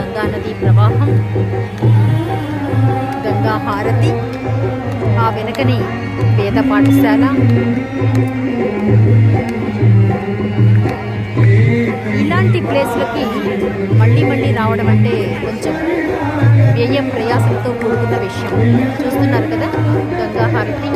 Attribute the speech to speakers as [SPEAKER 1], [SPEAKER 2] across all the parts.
[SPEAKER 1] గంగా నది ప్రవాహం గంగా హారతి ఆ వెనకని వేద పాఠశాల. ఇలాంటి ప్లేస్లకి మళ్ళీ మళ్ళీ రావడం అంటే కొంచెం వ్యయం ప్రయాసంతో కూడుకున్న విషయం. చూస్తున్నారు కదా గంగా హారతి.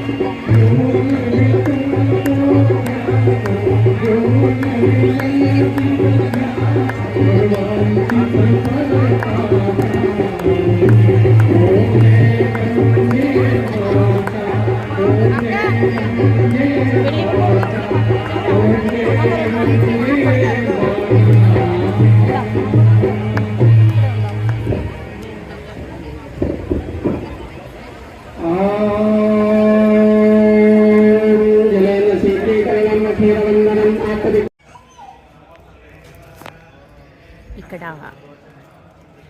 [SPEAKER 2] Música
[SPEAKER 1] ఇక్కడ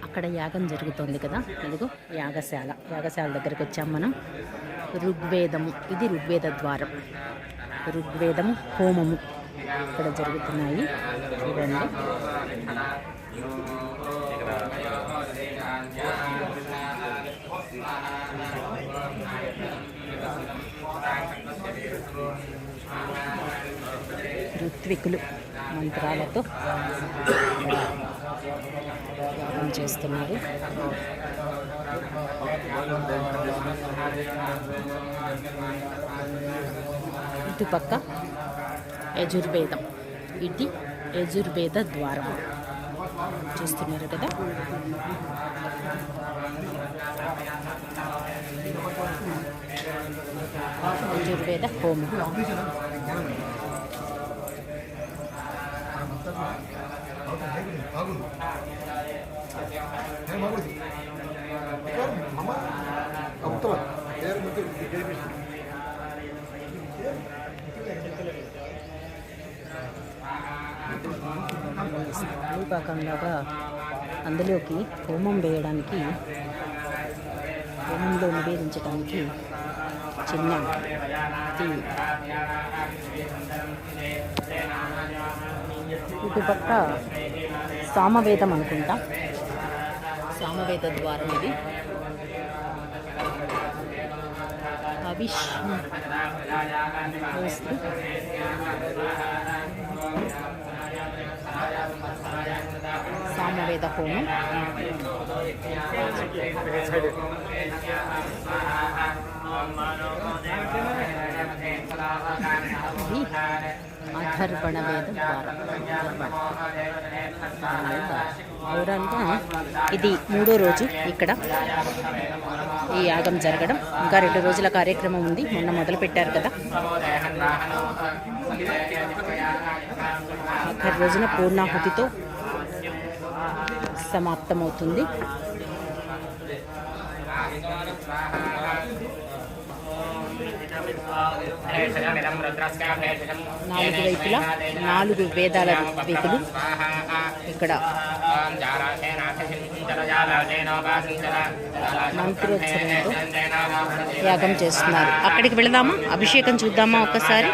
[SPEAKER 1] అక్కడ యాగం జరుగుతోంది కదా. ఇదిగో యాగశాల. యాగశాల దగ్గరికి వచ్చాం మనం. ఋగ్వేదము. ఇది ఋగ్వేద ద్వారం. ఋగ్వేదము హోమము ఇక్కడ జరుగుతున్నాయి. చూడండి. ఋత్వికులు మంత్రాలతో యాగం చేస్తున్నారు? ఇటుపక్క యజుర్వేదం. ఇది యజుర్వేద ద్వారం. చూస్తున్నారు కదా? యజుర్వేద హోమం. పాకంలాగా అందులోకి హోమం వేయడానికి హోమంలో నివేదించడానికి చిన్న ఇది ఇటుపక్క సామవేదం అనుకుంటా. సామవేద ద్వారం ఇది. విష్ణు సామవేద హోమం ఇది అథర్వణ వేద ద్వారం ఓవరాల్గా ఇది మూడో రోజు ఇక్కడ ఈ యాగం జరగడం. ఇంకా రెండు రోజుల కార్యక్రమం ఉంది. మొన్న మొదలు పెట్టారు కదా. ఆఖరి రోజున పూర్ణాహుతితో సమాప్తమవుతుంది. నాలుగు వైపులా నాలుగు వేదాల ఋత్వికులు ఇక్కడ. మంత్రోత్సవంతో యాగం చేస్తున్నారు. అక్కడికి వెళదామా? అభిషేకం చూద్దామా ఒక్కసారి